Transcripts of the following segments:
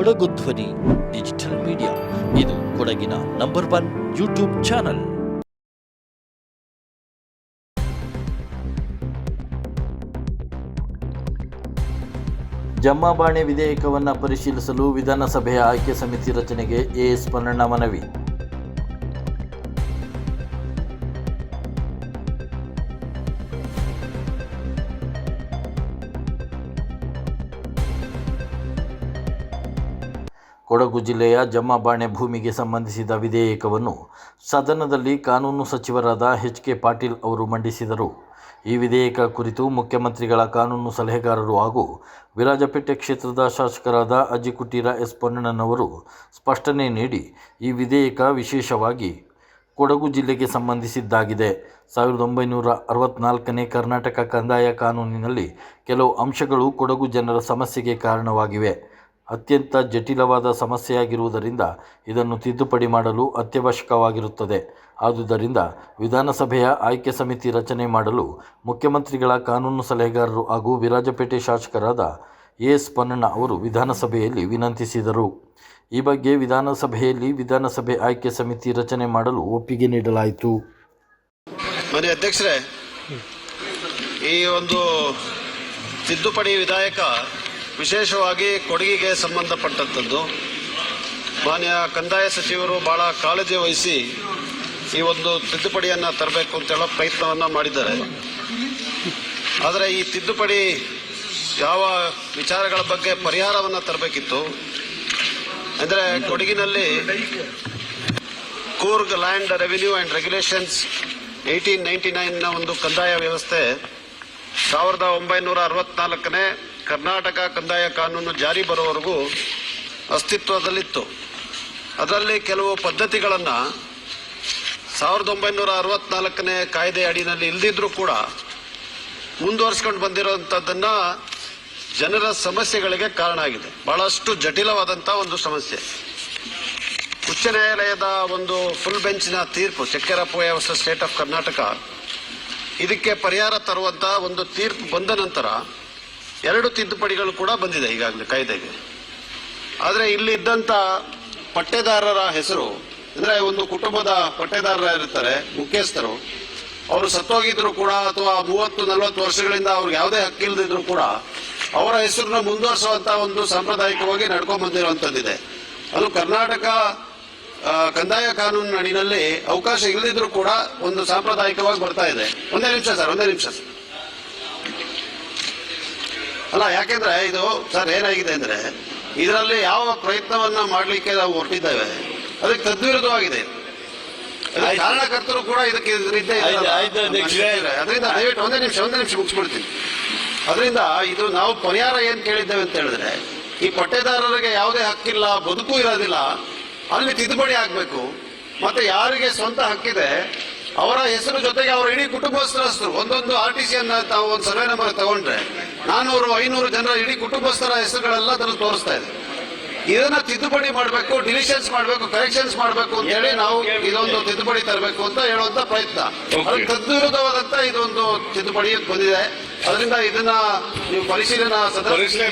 ಕೊಡಗು ಧ್ವನಿ, digital media. ಇದು ಕೊಡಗಿನ ನಂಬರ್ ಒನ್ ಯೂಟ್ಯೂಬ್ ಚಾನಲ್. ಜಮ್ಮಾಬಾಣೆ ವಿಧೇಯಕವನ್ನು ಪರಿಶೀಲಿಸಲು ವಿಧಾನಸಭೆಯ ಆಯ್ಕೆ ಸಮಿತಿ ರಚನೆಗೆ ಎಎಸ್ ಪನ್ನಣ್ಣ ಮನವಿ. ಕೊಡಗು ಜಿಲ್ಲೆಯ ಜಮ್ಮಾಬಾಣೆ ಭೂಮಿಗೆ ಸಂಬಂಧಿಸಿದ ವಿಧೇಯಕವನ್ನು ಸದನದಲ್ಲಿ ಕಾನೂನು ಸಚಿವರಾದ ಎಚ್ ಕೆ ಪಾಟೀಲ್ ಅವರು ಮಂಡಿಸಿದರು. ಈ ವಿಧೇಯಕ ಕುರಿತು ಮುಖ್ಯಮಂತ್ರಿಗಳ ಕಾನೂನು ಸಲಹೆಗಾರರು ಹಾಗೂ ವಿರಾಜಪೇಟೆ ಕ್ಷೇತ್ರದ ಶಾಸಕರಾದ ಅಜ್ಜಿಕುಟೀರ ಎಸ್ ಪೊನ್ನಣ್ಣನವರು ಸ್ಪಷ್ಟನೆ ನೀಡಿ ಈ ವಿಧೇಯಕ ವಿಶೇಷವಾಗಿ ಕೊಡಗು ಜಿಲ್ಲೆಗೆ ಸಂಬಂಧಿಸಿದ್ದಾಗಿದೆ. ಸಾವಿರದ ಒಂಬೈನೂರ ಅರವತ್ನಾಲ್ಕನೇ ಕರ್ನಾಟಕ ಕಂದಾಯ ಕಾನೂನಿನಲ್ಲಿ ಕೆಲವು ಅಂಶಗಳು ಕೊಡಗು ಜನರ ಸಮಸ್ಯೆಗೆ ಕಾರಣವಾಗಿವೆ. ಅತ್ಯಂತ ಜಟಿಲವಾದ ಸಮಸ್ಯೆಯಾಗಿರುವುದರಿಂದ ಇದನ್ನು ತಿದ್ದುಪಡಿ ಮಾಡಲು ಅತ್ಯವಶ್ಯಕವಾಗಿರುತ್ತದೆ. ಆದುದರಿಂದ ವಿಧಾನಸಭೆಯ ಆಯ್ಕೆ ಸಮಿತಿ ರಚನೆ ಮಾಡಲು ಮುಖ್ಯಮಂತ್ರಿಗಳ ಕಾನೂನು ಸಲಹೆಗಾರರು ಹಾಗೂ ವಿರಾಜಪೇಟೆ ಶಾಸಕರಾದ ಎ ಎಸ್ ಪನ್ನಣ್ಣ ಅವರು ವಿಧಾನಸಭೆಯಲ್ಲಿ ವಿನಂತಿಸಿದರು. ಈ ಬಗ್ಗೆ ವಿಧಾನಸಭೆಯಲ್ಲಿ ವಿಧಾನಸಭೆ ಆಯ್ಕೆ ಸಮಿತಿ ರಚನೆ ಮಾಡಲು ಒಪ್ಪಿಗೆ ನೀಡಲಾಯಿತು. ಅಧ್ಯಕ್ಷರೇ, ಈ ಒಂದು ತಿದ್ದುಪಡಿ ವಿಧಾಯಕ ವಿಶೇಷವಾಗಿ ಕೊಡಗಿಗೆ ಸಂಬಂಧಪಟ್ಟಂಥದ್ದು. ಮಾನ್ಯ ಕಂದಾಯ ಸಚಿವರು ಬಹಳ ಕಾಳಜಿ ವಹಿಸಿ ಈ ಒಂದು ತಿದ್ದುಪಡಿಯನ್ನು ತರಬೇಕು ಅಂತ ಹೇಳೋ ಪ್ರಯತ್ನವನ್ನು ಮಾಡಿದ್ದಾರೆ. ಆದರೆ ಈ ತಿದ್ದುಪಡಿ ಯಾವ ವಿಚಾರಗಳ ಬಗ್ಗೆ ಪರಿಹಾರವನ್ನು ತರಬೇಕಿತ್ತು? ಅಂದರೆ ಕೊಡಗಿನಲ್ಲಿ Coorg land revenue and regulations eighteen ninety ನೈನ್ನ ಒಂದು ಕಂದಾಯ ವ್ಯವಸ್ಥೆ ಸಾವಿರದ ಒಂಬೈನೂರ ಅರವತ್ನಾಲ್ಕನೇ ಕರ್ನಾಟಕ ಕಂದಾಯ ಕಾನೂನು ಜಾರಿ ಬರುವವರೆಗೂ ಅಸ್ತಿತ್ವದಲ್ಲಿತ್ತು. ಅದರಲ್ಲಿ ಕೆಲವು ಪದ್ಧತಿಗಳನ್ನು ಸಾವಿರದ ಒಂಬೈನೂರ ಅರವತ್ನಾಲ್ಕನೇ ಕಾಯ್ದೆ ಅಡಿನಲ್ಲಿ ಇಲ್ದಿದ್ರೂ ಕೂಡ ಮುಂದುವರಿಸ್ಕೊಂಡು ಬಂದಿರುವಂಥದ್ದನ್ನು ಜನರ ಸಮಸ್ಯೆಗಳಿಗೆ ಕಾರಣ ಆಗಿದೆ. ಬಹಳಷ್ಟು ಜಟಿಲವಾದಂಥ ಒಂದು ಸಮಸ್ಯೆ. ಉಚ್ಚ ನ್ಯಾಯಾಲಯದ ಒಂದು ಫುಲ್ ಬೆಂಚಿನ ತೀರ್ಪು Chakkerappaiah versus state of Karnataka ಇದಕ್ಕೆ ಪರಿಹಾರ ತರುವಂತಹ ಒಂದು ತೀರ್ಪು ಬಂದ ನಂತರ ಎರಡು ತಿದ್ದುಪಡಿಗಳು ಕೂಡ ಬಂದಿದೆ ಈಗಾಗಲೇ ಕಾಯ್ದೆಗೆ. ಆದರೆ ಇಲ್ಲಿ ಇದ್ದಂತ ಪಟ್ಟೆದಾರರ ಹೆಸರು, ಅಂದ್ರೆ ಒಂದು ಕುಟುಂಬದ ಪಟ್ಟೆದಾರರ ಇರ್ತಾರೆ, ಮುಖ್ಯಸ್ಥರು, ಅವರು ಸತ್ತೋಗಿದ್ರು ಕೂಡ ಅಥವಾ ಮೂವತ್ತು, ನಲವತ್ತು ವರ್ಷಗಳಿಂದ ಅವ್ರಿಗೆ ಯಾವುದೇ ಹಕ್ಕಿಲ್ದಿದ್ರು ಕೂಡ ಅವರ ಹೆಸರನ್ನ ಮುಂದುವರಿಸುವಂತ ಒಂದು ಸಾಂಪ್ರದಾಯಿಕವಾಗಿ ನಡ್ಕೊಂಡ್ ಬಂದಿರುವಂತದ್ದಿದೆ. ಅದು ಕರ್ನಾಟಕ ಕಂದಾಯ ಕಾನೂನಿನ ಅಡಿನಲ್ಲಿ ಅವಕಾಶ ಇಲ್ಲದಿದ್ರು ಕೂಡ ಒಂದು ಸಾಂಪ್ರದಾಯಿಕವಾಗಿ ಬರ್ತಾ ಇದೆ. ಒಂದೇ ನಿಮಿಷ ಸರ್, ಒಂದೇ ನಿಮಿಷ ಸರ್. ಅಲ್ಲ ಯಾಕೆಂದ್ರೆ ಇದು ಸರ್ ಏನಾಗಿದೆ ಅಂದ್ರೆ ಇದರಲ್ಲಿ ಯಾವ ಪ್ರಯತ್ನವನ್ನ ಮಾಡಲಿಕ್ಕೆ ನಾವು ಹೊರಟಿದ್ದೇವೆ. ಅದಕ್ಕೆ ತದ್ವಿರುದ್ಧವಾಗಿದೆ. ಕಾರಣಕರ್ತರು ಕೂಡ ಇದಕ್ಕೆ. ಅದರಿಂದ ದಯವಿಟ್ಟು ಒಂದೇ ನಿಮಿಷ ಒಂದೇ ನಿಮಿಷ ಮುಗಿಸ್ಬಿಡ್ತೀನಿ. ಅದರಿಂದ ಇದು ನಾವು ಪರಿಹಾರ ಏನ್ ಕೇಳಿದ್ದೇವೆ ಅಂತ ಹೇಳಿದ್ರೆ ಈ ಪಟ್ಟೆದಾರರಿಗೆ ಯಾವುದೇ ಹಕ್ಕಿಲ್ಲ ಬದುಕು ಇರೋದಿಲ್ಲ ಅಲ್ಲಿ ತಿದ್ದುಪಡಿ ಆಗ್ಬೇಕು ಮತ್ತೆ ಯಾರಿಗೆ ಸ್ವಂತ ಹಕ್ಕಿದೆ ಅವರ ಹೆಸರು ಜೊತೆಗೆ ಅವರ ಇಡೀ ಹೆಸರು ಒಂದೊಂದು ಆರ್ ಟಿ ಸಿಯನ್ನ ತಾವು ಒಂದು ಸರ್ವೆ ನಂಬರ್ ತಗೊಂಡ್ರೆ ನಾನೂರು ಐನೂರು ಜನರ ಇಡೀ ಕುಟುಂಬಸ್ಥರ ಹೆಸರುಗಳೆಲ್ಲ ಅದನ್ನು ತೋರಿಸ್ತಾ ಇದೆ. ಇದನ್ನ ತಿದ್ದುಪಡಿ ಮಾಡಬೇಕು ಡಿಲಿಷನ್ಸ್ ಮಾಡಬೇಕು ಕರೆಕ್ಷನ್ಸ್ ಮಾಡಬೇಕು ಅಂತ ಹೇಳಿ ನಾವು ಇದೊಂದು ತಿದ್ದುಪಡಿ ತರಬೇಕು ಅಂತ ಹೇಳುವಂತ ಪ್ರಯತ್ನ. ತದ್ವಿರುದ್ಧವಾದಂತ ಇದೊಂದು ತಿದ್ದುಪಡಿ ಬಂದಿದೆ. ಅದರಿಂದ ಇದನ್ನ ನೀವು ಪರಿಶೀಲನಾ ಸದಸ್ಯ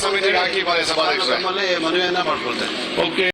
ಸಮಿತಿಗೆ ಹಾಕಿ. ನಮ್ಮಲ್ಲಿ ಮನವಿಯನ್ನ ಮಾಡ್ಕೊಳ್ತೇನೆ.